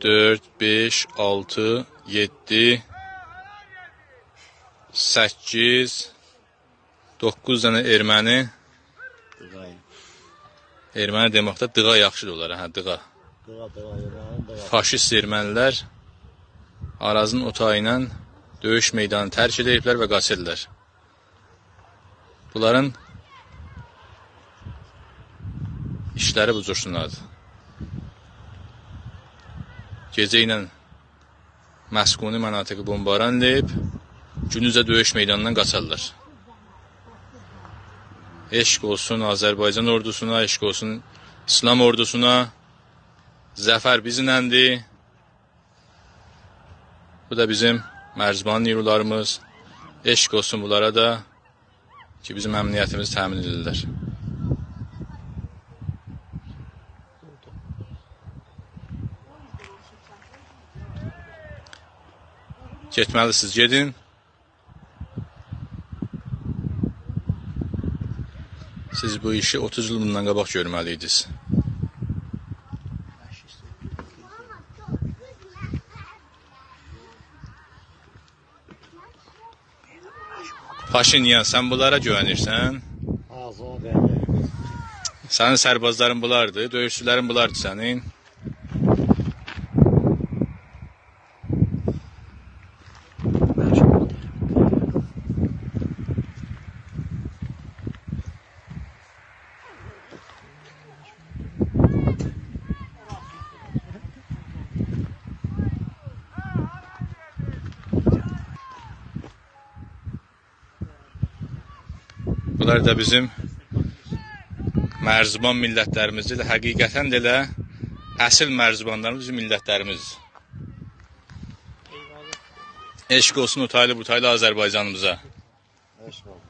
4, 5, 6, 7, 8, 9 dənə erməni. Erməni deməkdə dığa yaxşıdır onlara, hə, dığa. Faşist ermənilər Arazın otağı ilə döyüş meydanını tərk ediblər və qaçırlar. Bunların işləri bu cürsündadır. Gecə ilə məskuni mənatiqi bombaranlayıb, gündüzə döyüş meydanından qaçarlar. Eşq olsun Azərbaycan ordusuna, eşq olsun İslam ordusuna. Zəfər bizimləndir. Bu da bizim mərziban nirularımız. Eşq olsun bunlara da ki, bizim əmniyyətimizi təmin edirlər. Getməlisiniz, gedin. Siz bu işi 30 il bundan qabaq görməliydiniz. Paşinyan, sən bunlara güvənirsən? Ağzı o. Sənin sərbazların bunlardır, döyüşçülərin bunlardır sənin. Bunlar da bizim Mərziban millətlərimizdir. Həqiqətən də elə əsl mərzibanlarımız bizim millətlərimizdir. Eşq olsun o taylı bu taylı Azərbaycanımıza. Eşq olsun.